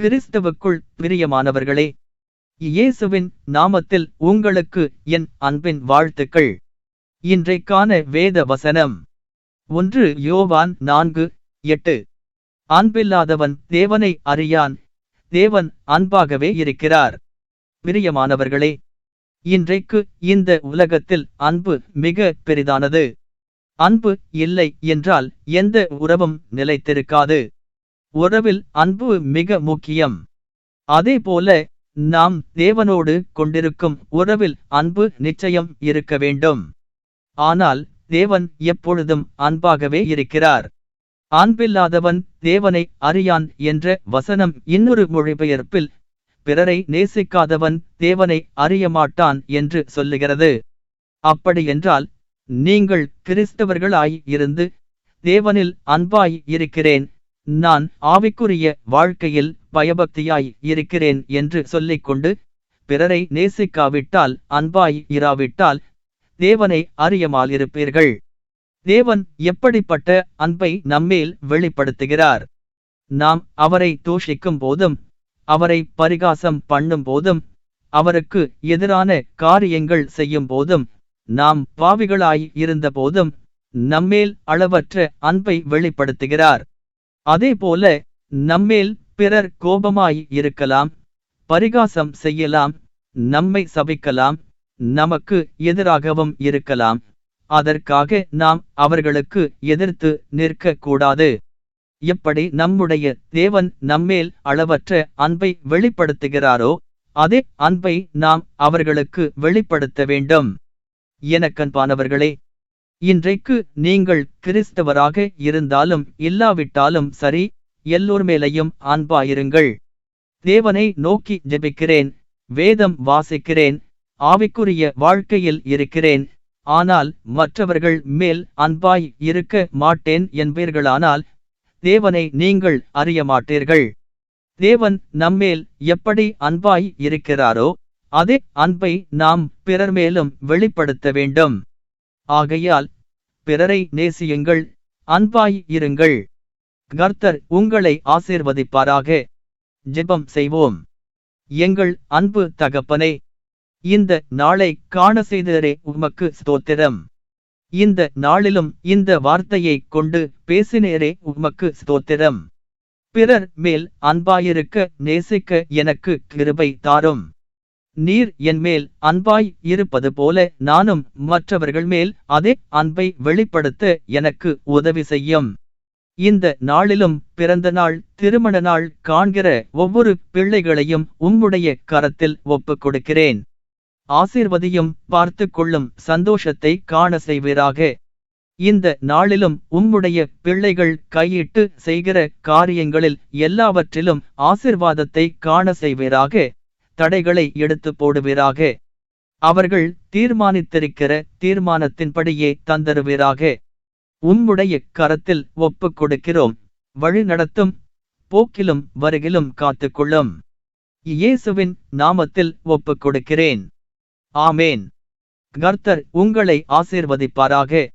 கிறிஸ்தவுக்குள் பிரியமானவர்களே இயேசுவின் நாமத்தில் உங்களுக்கு என் அன்பின் வாழ்த்துக்கள். இன்றைக்கான வேத வசனம். ஒன்று யோவான் நான்கு எட்டு. அன்பில்லாதவன் தேவனை அறியான் தேவன் அன்பாகவே இருக்கிறார். பிரியமானவர்களே இன்றைக்கு இந்த உலகத்தில் அன்பு மிக பெரிதானது. அன்பு இல்லை என்றால் எந்த உறவும் நிலைத்திருக்காது. உறவில் அன்பு மிக முக்கியம். அதேபோல நாம் தேவனோடு கொண்டிருக்கும் உறவில் அன்பு நிச்சயம் இருக்க வேண்டும். ஆனால் தேவன் எப்பொழுதும் அன்பாகவே இருக்கிறார். அன்பில்லாதவன் தேவனை அறியான் என்ற வசனம் இன்னொரு மொழிபெயர்ப்பில் பிறரை நேசிக்காதவன் தேவனை அறியமாட்டான் என்று சொல்லுகிறது. அப்படியென்றால் நீங்கள் கிறிஸ்தவர்களாய் இருந்து தேவனில் அன்பாய் இருக்கிறேன் நான் ஆவிக்குரிய வாழ்க்கையில் பயபக்தியாய் இருக்கிறேன் என்று சொல்லிக்கொண்டு பிறரை நேசிக்காவிட்டால் அன்பாய் இராவிட்டால் தேவனை அறியமால் இருப்பீர்கள் தேவன் எப்படிப்பட்ட அன்பை நம்மேல் வெளிப்படுத்துகிறார்? நாம் அவரை தூஷிக்கும் போதும் அவரை பரிகாசம் பண்ணும் போதும் அவருக்கு எதிரான காரியங்கள் செய்யும் போதும் நாம் பாவிகளாய் இருந்த போதும் நம்மேல் அளவற்ற அன்பை வெளிப்படுத்துகிறார். அதேபோல நம்மேல் பிறர் கோபமாய் இருக்கலாம் பரிகாசம் செய்யலாம் நம்மை சபிக்கலாம் நமக்கு எதிராகவும் இருக்கலாம். அதற்காக நாம் அவர்களுக்கு எதிர்த்து நிற்க கூடாது எப்படி நம்முடைய தேவன் நம்மேல் அளவற்ற அன்பை வெளிப்படுத்துகிறாரோ அதே அன்பை நாம் அவர்களுக்கு வெளிப்படுத்த வேண்டும். எனக்கன்பானவர்களே இன்றைக்கு நீங்கள் கிறிஸ்தவராக இருந்தாலும் இல்லாவிட்டாலும் சரி எல்லோர் மேலையும் அன்பாயிருங்கள். தேவனை நோக்கி ஜெபிக்கிறேன் வேதம் வாசிக்கிறேன் ஆவிக்குரிய வாழ்க்கையில் இருக்கிறேன். ஆனால் மற்றவர்கள் மேல் அன்பாய் இருக்க மாட்டேன் என்பீர்களானால் தேவனை நீங்கள் அறிய மாட்டீர்கள். தேவன் நம்மேல் எப்படி அன்பாய் இருக்கிறாரோ அதே அன்பை நாம் பிறர் மேலும் வெளிப்படுத்த வேண்டும். ஆகையால் பிறரை நேசியுங்கள் அன்பாய் இருங்கள். கர்த்தர் உங்களை ஆசீர்வதிப்பாராக. ஜெபம் செய்வோம். எங்கள் அன்பு தகப்பனே இந்த நாளை காண செய்தரே உமக்கு ஸ்தோத்திரம். இந்த நாளிலும் இந்த வார்த்தையை கொண்டு பேசினேரே உமக்கு ஸ்தோத்திரம். பிறர் மேல் அன்பாயிருக்க நேசிக்க எனக்கு கிருபை தாரும். நீர் என்மேல் அன்பாய் இருப்பது போல நானும் மற்றவர்கள் மேல் அதே அன்பை வெளிப்படுத்த எனக்கு உதவி செய்யும். இந்த நாளிலும் பிறந்த நாள் திருமண நாள் காண்கிற ஒவ்வொரு பிள்ளைகளையும் உம்முடைய கரத்தில் ஒப்புக் கொடுக்கிறேன். ஆசீர்வதியும் பார்த்து கொள்ளும் சந்தோஷத்தை காண செய்வீராக. இந்த நாளிலும் உம்முடைய பிள்ளைகள் கையிட்டு செய்கிற காரியங்களில் எல்லாவற்றிலும் ஆசிர்வாதத்தை காண செய்வீராக. தடைகளை எடுத்து போடுவீராக. அவர்கள் தீர்மானித்திருக்கிற தீர்மானத்தின்படியே தந்தருவீராக. உம்முடைய கரத்தில் ஒப்புக் கொடுக்கிறோம். வழி நடத்தும் போக்கிலும் வருகிலும் காத்துக்கொள்ளும். இயேசுவின் நாமத்தில் ஒப்புக் கொடுக்கிறேன். ஆமேன். கர்த்தர் உங்களை ஆசீர்வதிப்பாராக.